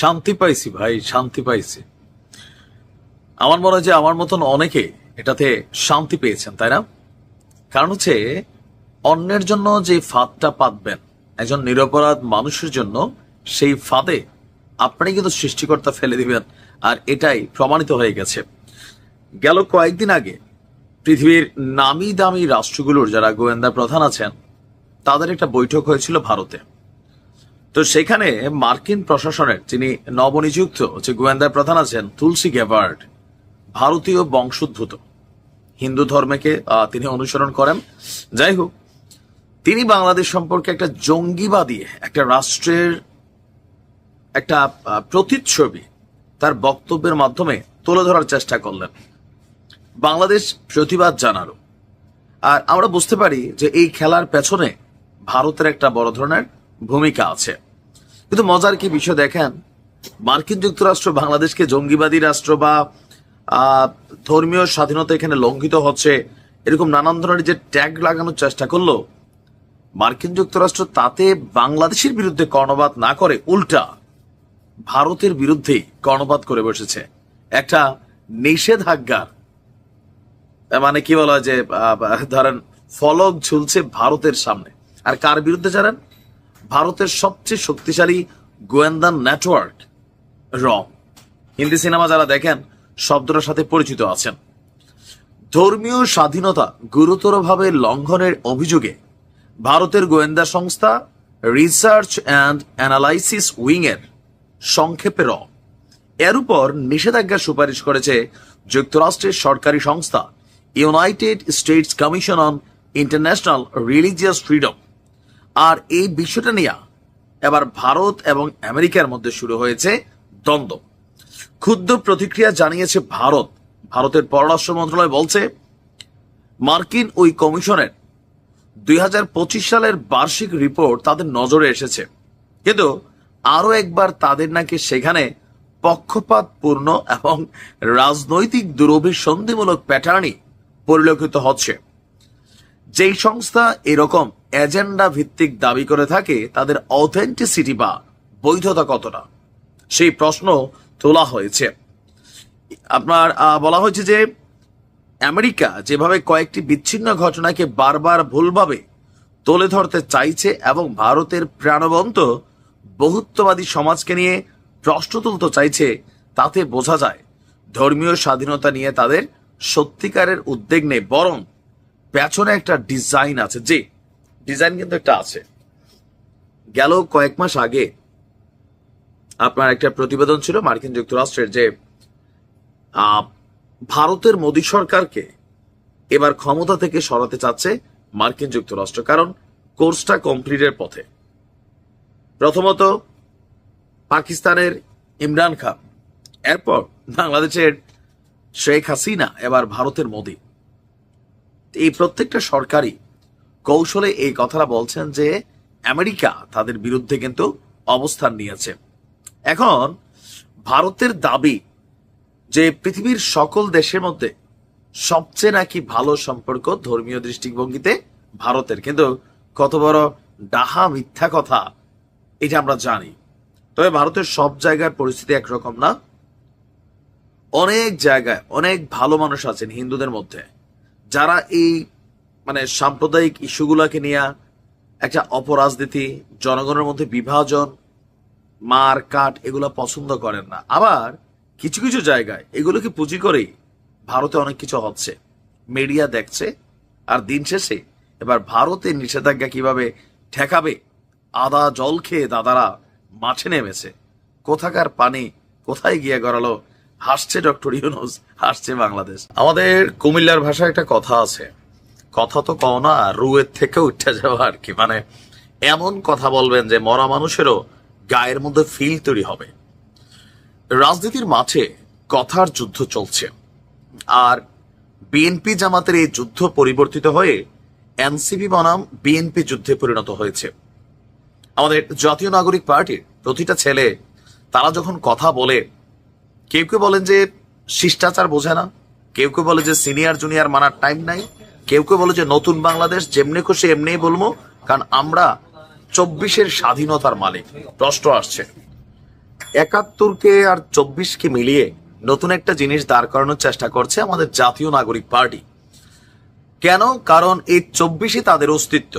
শান্তি পাইছি ভাই, শান্তি পাইছি। আমার মনে হয় যে আমার মতন অনেকে এটাতে শান্তি পেয়েছেন, তাই না? কারণ হচ্ছে, অন্যের জন্য যে ফাঁদটা পাতবেন, একজন নিরপরাধ মানুষের জন্য সেই ফাঁদে আপনি কিন্তু সৃষ্টিকর্তা ফেলে দিবেন, আর এটাই প্রমাণিত হয়ে গেছে। গেল কয়েকদিন আগে পৃথিবীর নামি দামি রাষ্ট্রগুলোর যারা গোয়েন্দা প্রধান আছেন, তাদের একটা বৈঠক হয়েছিল ভারতে। তো সেখানে মার্কিন প্রশাসনের, যিনি নবনিযুক্ত, যে গোয়েন্দা প্রধান আছেন, তুলসী গেভার্ড, ভারতীয় বংশোদ্ভূত। হিন্দু ধর্মকে তিনি অনুসরণ করেন। যাই হোক, তিনি বাংলাদেশ সম্পর্কে একটা জঙ্গিবাদী, একটা রাষ্ট্রের একটা প্রতিচ্ছবি তার বক্তব্যের মাধ্যমে তুলে ধরার চেষ্টা করলেন। বাংলাদেশ প্রতিবাদ জানালো। আর আমরা বুঝতে পারি যে এই খেলার পেছনে ভারতের একটা বড় ধরনের ভূমিকা আছে। কিন্তু মজার কি বিষয় দেখেন? মার্কিন যুক্তরাষ্ট্র, বাংলাদেশকে জঙ্গিবাদী রাষ্ট্র বা ধর্মীয় স্বাধীনতা এখানে লঙ্ঘিত হচ্ছে, এরকম নানান ধরনের যে ট্যাগ লাগানোর চেষ্টা করল, মার্কিন যুক্তরাষ্ট্র তাতে বাংলাদেশের বিরুদ্ধে কর্ণপাত না করে উল্টা ভারতের বিরুদ্ধে কর্ণপাত করে বসেছে। একটা নিষেধাজ্ঞার মানে কি বলা হয় যে ধরেন ফলক ঝুলছে ভারতের সামনে। আর কার বিরুদ্ধে জানেন? ভারতের সবচেয়ে শক্তিশালী গোয়েন্দা নেটওয়ার্ক, র। হিন্দি সিনেমা যারা দেখেন, শব্দটার সাথে পরিচিত আছেন। ধর্মীয় স্বাধীনতা গুরুতরভাবে লঙ্ঘনের অভিযোগে ভারতের গোয়েন্দা সংস্থা রিসার্চ অ্যান্ড অ্যানালাইসিস উইং এর সংক্ষেপে র। এর উপর নিষেধাজ্ঞা সুপারিশ করেছে যুক্তরাষ্ট্রের সরকারি সংস্থা United States Commission on International Religious Freedom আর এই বিষয়টা নিয়ে এবার ভারত এবং আমেরিকার মধ্যে শুরু হয়েছে দ্বন্দ্ব। ক্ষুদ্র প্রতিক্রিয়া জানিয়েছে ভারত। ভারতের পররাষ্ট্র মন্ত্রণালয় বলছে, মার্কিন ওই কমিশনের দুই হাজার পঁচিশ সালের বার্ষিক রিপোর্ট তাদের নজরে এসেছে। কিন্তু আরও একবার তাদের নাকি সেখানে পক্ষপাতপূর্ণ এবং রাজনৈতিক দুরভিসন্ধিমূলক প্যাটার্নই পরিলক্ষিত হচ্ছে। যেই সংস্থা এরকম এজেন্ডা ভিত্তিক দাবি করে থাকে, তাদের অথেন্টিসিটি বা বৈধতা কতটা? সেই প্রশ্ন তোলা হয়েছে। আপনার বলা হয়েছে যে আমেরিকা যেভাবে কয়েকটি বিচ্ছিন্ন ঘটনাকে বারবার ভুলভাবে তুলে ধরতে চাইছে এবং ভারতের প্রাণবন্ত বহুত্ববাদী সমাজকে নিয়ে প্রশ্ন তুলতে চাইছে, তাতে বোঝা যায় ধর্মীয় স্বাধীনতা নিয়ে তাদের সত্যিকারের উদ্বেগ নেই, বরং পেছনে একটা ডিজাইন আছে। যে ডিজাইন কিন্তু একটা আছে। গেল কয়েক মাস আগে আপনার একটা প্রতিবেদন ছিল মার্কিন যুক্তরাষ্ট্রের যে ভারতের মোদী সরকারকে এবার ক্ষমতা থেকে সরাতে চাচ্ছে মার্কিন যুক্তরাষ্ট্র, কারণ কোর্সটা কমপ্লিটের পথে। প্রথমত পাকিস্তানের ইমরান খান, এরপর বাংলাদেশের শেখ হাসিনা, এবার ভারতের মোদী। এই প্রত্যেকটা সরকারই কৌশলে এই কথাটা বলছেন যে আমেরিকা তাদের বিরুদ্ধে কিন্তু অবস্থান নিয়েছে। এখন ভারতের দাবি যে পৃথিবীর সকল দেশের মধ্যে সবচেয়ে নাকি ভালো সম্পর্ক ধর্মীয় দৃষ্টিভঙ্গিতে ভারতের। কিন্তু কত বড় ডাহা মিথ্যা কথা এটা আমরা জানি। তবে ভারতের সব জায়গার পরিস্থিতি একরকম না। অনেক জায়গায় অনেক ভালো মানুষ আছেন হিন্দুদের মধ্যে। যারা এই মানে সাম্প্রদায়িক ইস্যুগুলোকে নিয়ে একটা অপরাজনীতি, জনগণের মধ্যে বিভাজন, মার, কাট, এগুলো পছন্দ করেন না। আবার কিছু কিছু জায়গায় এগুলোকে পুঁজি করেই ভারতে অনেক কিছু হচ্ছে। মিডিয়া দেখছে আর দিন শেষে এবার ভারতের নিষেধাজ্ঞা কীভাবে ঠেকাবে, আদা জল খেয়ে দাদারা মাঠে নেমেছে। কোথাকার পানি কোথায় গিয়ে গড়ালো হাসছে ডক্টর ইউনুস, হাসছে বাংলাদেশ। আমাদের কুমিল্লার ভাষায় একটা কথা আছে। কথা তো কও না, রুয়ের থেকে উঠে যাওয়া আর কি। মানে এমন কথা বলবেন যে মরা মানুষেরও গায়ের মধ্যে ফিল তৈরি হবে। রাজনীতির মাঠে কথার যুদ্ধ চলছে। আর বিএনপি জামাতের এই যুদ্ধ পরিবর্তিত হয়ে এনসিপি বনাম বিএনপি যুদ্ধে পরিণত হয়েছে। আমাদের জাতীয় নাগরিক পার্টির প্রতিটা ছেলে, তারা যখন কথা বলে কেউ কেউ বলেন যে শিষ্টাচার বোঝে না, কেউ কেউ বলে যে সিনিয়র জুনিয়র মানার টাইম নাই, কেউ কেউ বলে যে নতুন বাংলাদেশ যেমনি খুশি এমনিই বলব, কারণ আমরা চব্বিশের স্বাধীনতার মালিক। প্রশ্ন আসছে, একাত্তরকে আর চব্বিশকে মিলিয়ে নতুন একটা জিনিস দাঁড় করানোর চেষ্টা করছে আমাদের জাতীয় নাগরিক পার্টি। কেন? কারণ এই চব্বিশে তাদের অস্তিত্ব,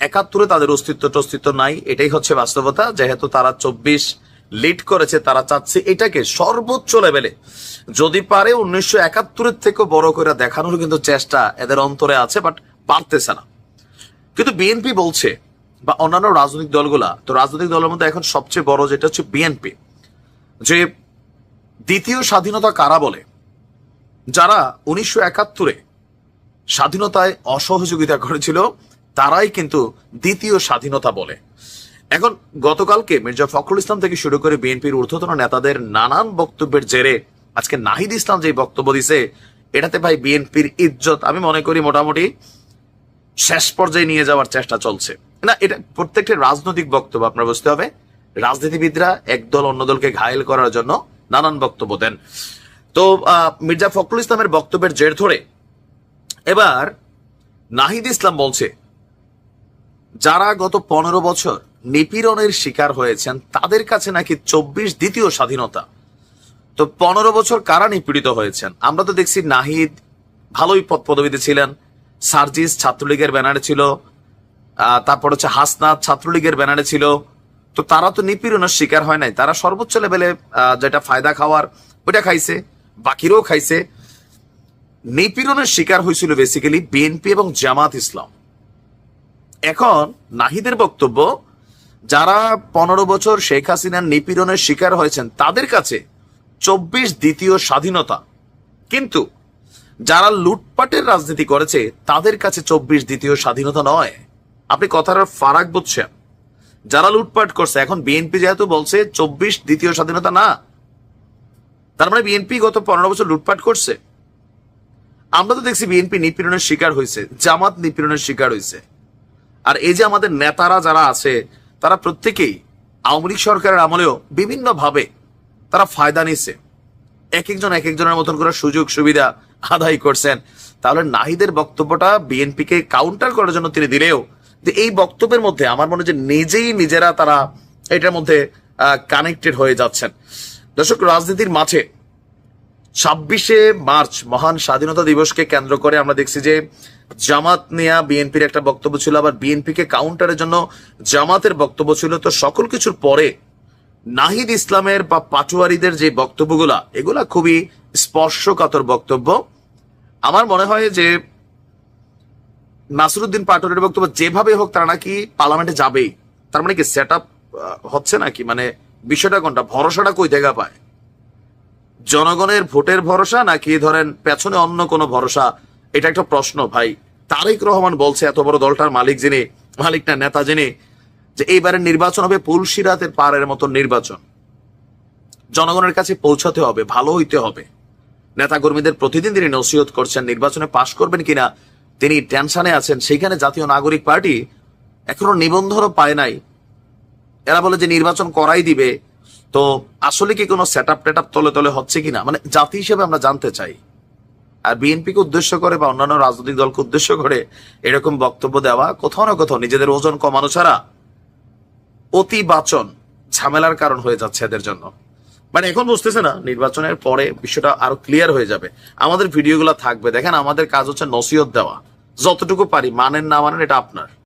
একাত্তরে তাদের অস্তিত্ব টস্তিত্ব নাই, এটাই হচ্ছে বাস্তবতা, যেহেতু তারা চব্বিশ লিড করেছে, তারা চাচ্ছে এটাকে সর্বোচ্চ লেভেলে যদি পারে উনিশশো একাত্তরের থেকে বড় করে দেখানোর কিন্তু চেষ্টা এদের অন্তরে আছে বাট পারতেছে না। কিন্তু বিএনপি বলছে, বা অন্যান্য রাজনৈতিক দলগুলা, তো রাজনৈতিক দলের মধ্যে এখন সবচেয়ে বড় যেটা হচ্ছে বিএনপি যে দ্বিতীয় স্বাধীনতা কারা বলে? যারা উনিশশো একাত্তরে স্বাধীনতায় অসহযোগিতা করেছিল, তারাই কিন্তু দ্বিতীয় স্বাধীনতা বলে। এখন গতকালকে মির্জা ফখরুল ইসলাম থেকে শুরু করে বিএনপির ঊর্ধ্বতন নেতাদের নানান বক্তব্যের জেরে আজকে নাহিদ ইসলাম যে বক্তব্য দিছে, এটাতে ভাই বিএনপির ইজ্জত, আমি মনে করি মোটামুটি শেষ পর্যায়ে নিয়ে যাওয়ার চেষ্টা চলছে। না, এটা প্রত্যেকটা রাজনৈতিক বক্তব্য আপনার বুঝতে হবে। রাজনীতিবিদরা একদল অন্য দলকে ঘায়েল করার জন্য নানান বক্তব্য দেন। তো মির্জা ফখরুল ইসলামের বক্তব্যের জের ধরে এবার নাহিদ ইসলাম বলছে, যারা গত পনেরো বছর নিপীড়নের শিকার হয়েছেন তাদের কাছে নাকি চব্বিশ দ্বিতীয় স্বাধীনতা? তো পনেরো বছর কারা নিপীড়িত হয়েছেন? আমরা তো দেখছি নাহিদ ভালোই পদ পদবীতে ছিলেন, সার্জিস ছাত্রলীগের ব্যানারে ছিল তারপর হচ্ছে হাসনাত ছাত্রলীগের ব্যানারে ছিল। তো তারা তো নিপীড়নের শিকার হয় নাই। তারা সর্বোচ্চ লেভেলে যেটা ফায়দা খাওয়ার, ওইটা খাইছে, বাকিরাও খাইছে। নিপীড়নের শিকার হয়েছিল বেসিক্যালি বিএনপি এবং জামাত ইসলাম। এখন নাহিদের বক্তব্য যারা পনেরো বছর শেখ হাসিনার নিপীড়নের শিকার হয়েছেন, তাদের কাছে চব্বিশ দ্বিতীয় স্বাধীনতা। কিন্তু যারা লুটপাটের রাজনীতি করেছে, তাদের কাছে চব্বিশ দ্বিতীয় স্বাধীনতা নয়। আপনি কথার ফারাক বুঝছেন। যারা লুটপাট করছে, এখন বিএনপি যেহেতু বলছে চব্বিশ দ্বিতীয় স্বাধীনতা না, তার মানে বিএনপি গত পনেরো বছর লুটপাট করছে। আমরা তো দেখছি বিএনপি নিপীড়নের শিকার হয়েছে, জামাত নিপীড়নের শিকার হয়েছে। আর এই যে আমাদের নেতারা যারা আছে তারা প্রত্যেকেই আওয়ামী লীগ সরকারের আমলেও বিভিন্নভাবে তারা ফায়দা নিচ্ছে এক একজন এক একজনের মতন করে সুযোগ সুবিধা আদায় করছেন। তাহলে নাহিদের বক্তব্যটা বিএনপিকে কাউন্টার করার জন্য তিনি দিলেও যে এই বক্তব্যের মধ্যে আমার মনে যে নিজেই নিজেরা তারা এটার মধ্যে কানেক্টেড হয়ে যাচ্ছেন। দর্শক, রাজনীতির মাঝে ছাব্বিশে মার্চ মহান স্বাধীনতা দিবসকে কেন্দ্র করে আমরা দেখছি যে জামাত নেয়া বিএনপির একটা বক্তব্য ছিল, আবার বিএনপিকে কাউন্টারের জন্য জামাতের বক্তব্য ছিল। তো সকল কিছুর পরে নাহিদ ইসলামের বা পাটুয়ারিদের যে বক্তব্যগুলা, এগুলা খুবই স্পর্শকাতর বক্তব্য। আমার মনে হয় যে নাসরুদ্দিন পাটোয়ারির বক্তব্য যেভাবে হোক, তারা নাকি পার্লামেন্টে যাবেই। তার মানে কি সেট হচ্ছে নাকি? মানে বিষয়টা কোনটা? ভরসাটা কই জায়গা পায়? জনগণের ভোটের ভরসা নাকি ধরেন পেছনে অন্য কোনো ভরসা? এটা একটা প্রশ্ন ভাই। তারেক রহমান বলছে এত বড় দলটার মালিক যিনি, মালিক না নেতা যিনি, যে এইবারের নির্বাচন হবে পুলসিরাতের পাড়ের মতো নির্বাচন। জনগণের কাছে পৌঁছাতে হবে, ভালো হইতে হবে। নেতা কর্মীদের প্রতিদিন তিনি নসিহত করছেন, নির্বাচনে পাশ করবেন কিনা, তিনি টেনশনে আছেন। সেইখানে জাতীয় নাগরিক পার্টি এখনও নিবন্ধনও পায় নাই। এরা বলে যে নির্বাচন করাই দিবে। তো আসলে কি কোনো সেট আপ টেট আপ তলে তলে হচ্ছে কিনা? মানে জাতি হিসেবে আমরা জানতে চাই। আর বিএনপিকে উদ্দেশ্য করে বা অন্যান্য রাজনৈতিক দলকে উদ্দেশ্য করে এরকম বক্তব্য দেওয়া কোথাও না কোথাও নিজেদের ওজন কমানো ছাড়া অতি বাচন ঝামেলার কারণ হয়ে যাচ্ছে এদের জন্য। মানে এখন বুঝতেছে না, নির্বাচনের পরে বিষয়টা আরও ক্লিয়ার হয়ে যাবে। আমাদের ভিডিওগুলো থাকবে। দেখেন, আমাদের কাজ হচ্ছে নসিহত দেওয়া। যতটুকু পারি, মানেন না মানেন, এটা আপনার।